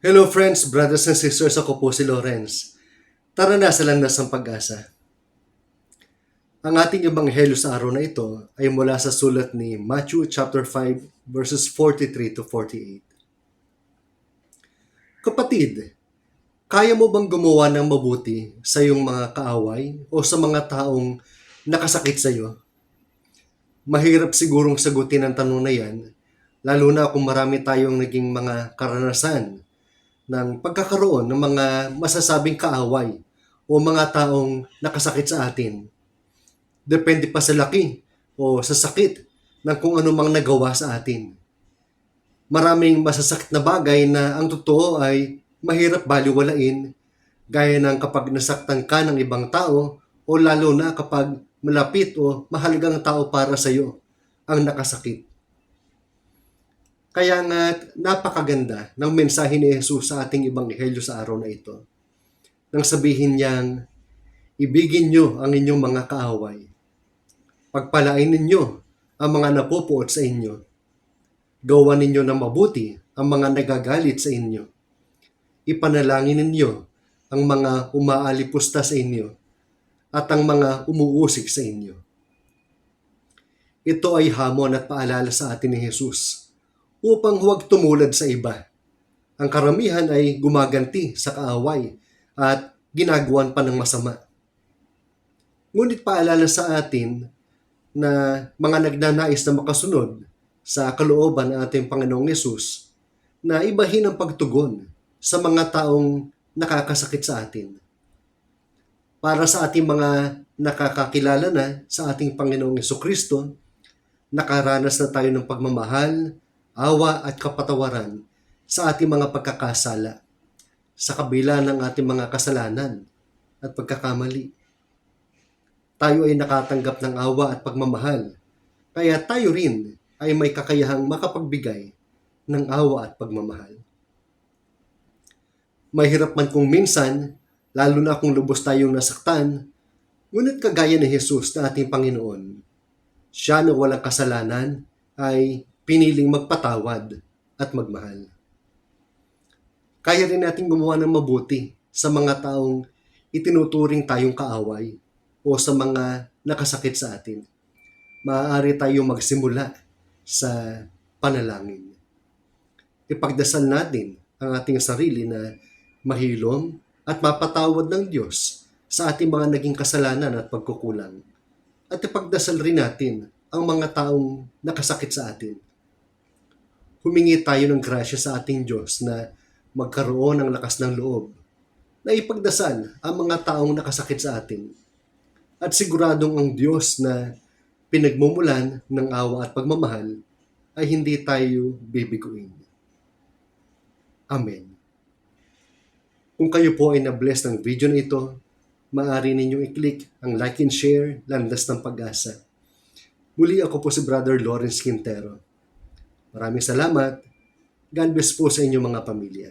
Hello friends, brothers and sisters, ako po si Lawrence. Tara na sa landas ng pag-asa. Ang ating ebanghelyo sa araw na ito ay mula sa sulat ni Matthew chapter 5 verses 43 to 48. Kapatid, kaya mo bang gumawa ng mabuti sa iyong mga kaaway o sa mga taong nakasakit sa iyo? Mahirap sigurong sagutin ang tanong na yan, lalo na kung marami tayong naging mga karanasan ng pagkakaroon ng mga masasabing kaaway o mga taong nakasakit sa atin. Depende pa sa laki o sa sakit ng kung ano mang nagawa sa atin. Maraming masasakit na bagay na ang totoo ay mahirap baliwalain gaya ng kapag nasaktan ka ng ibang tao o lalo na kapag malapit o mahalagang tao para sa iyo ang nakasakit. Kaya nga napakaganda ng mensahe ni Jesus sa ating ebanghelyo sa araw na ito. Nang sabihin niyang, ibigin niyo ang inyong mga kaaway. Pagpalain ninyo ang mga napupuot sa inyo. Gawa ninyo ng mabuti ang mga nagagalit sa inyo. Ipanalangin ninyo ang mga umaalipusta sa inyo at ang mga umuusik sa inyo. Ito ay hamon at paalala sa atin ni Jesus upang huwag tumulad sa iba. Ang karamihan ay gumaganti sa kaaway at ginagawan pa ng masama. Ngunit paalala sa atin na mga nagnanais na makasunod sa kalooban ng ating Panginoong Yesus na ibahin ang pagtugon sa mga taong nakakasakit sa atin. Para sa ating mga nakakakilala na sa ating Panginoong Yeso Kristo, nakaranas na tayo ng pagmamahal, awa at kapatawaran sa ating mga pagkakasala sa kabila ng ating mga kasalanan at pagkakamali. Tayo ay nakatanggap ng awa at pagmamahal, kaya tayo rin ay may kakayahang makapagbigay ng awa at pagmamahal. Mahirap man kung minsan, lalo na kung lubos tayong nasaktan, ngunit kagaya ni Jesus na ating Panginoon, siya na walang kasalanan ay piniling magpatawad at magmahal. Kaya rin natin gumawa ng mabuti sa mga taong itinuturing tayong kaaway o sa mga nakasakit sa atin. Maaari tayong magsimula sa panalangin. Ipagdasal natin ang ating sarili na mahilom at mapatawad ng Diyos sa ating mga naging kasalanan at pagkukulang. At ipagdasal rin natin ang mga taong nakasakit sa atin. Humingi tayo ng grasya sa ating Diyos na magkaroon ng lakas ng loob na ipagdasal ang mga taong nakasakit sa atin. At siguradong ang Diyos na pinagmumulan ng awa at pagmamahal ay hindi tayo bibiguin. Amen. Kung kayo po ay na-bless ng video na ito, maaari ninyong i-click ang like and share, landas ng pag-asa. Muli ako po si Brother Lawrence Quintero. Maraming salamat. God bless po sa inyong mga pamilya.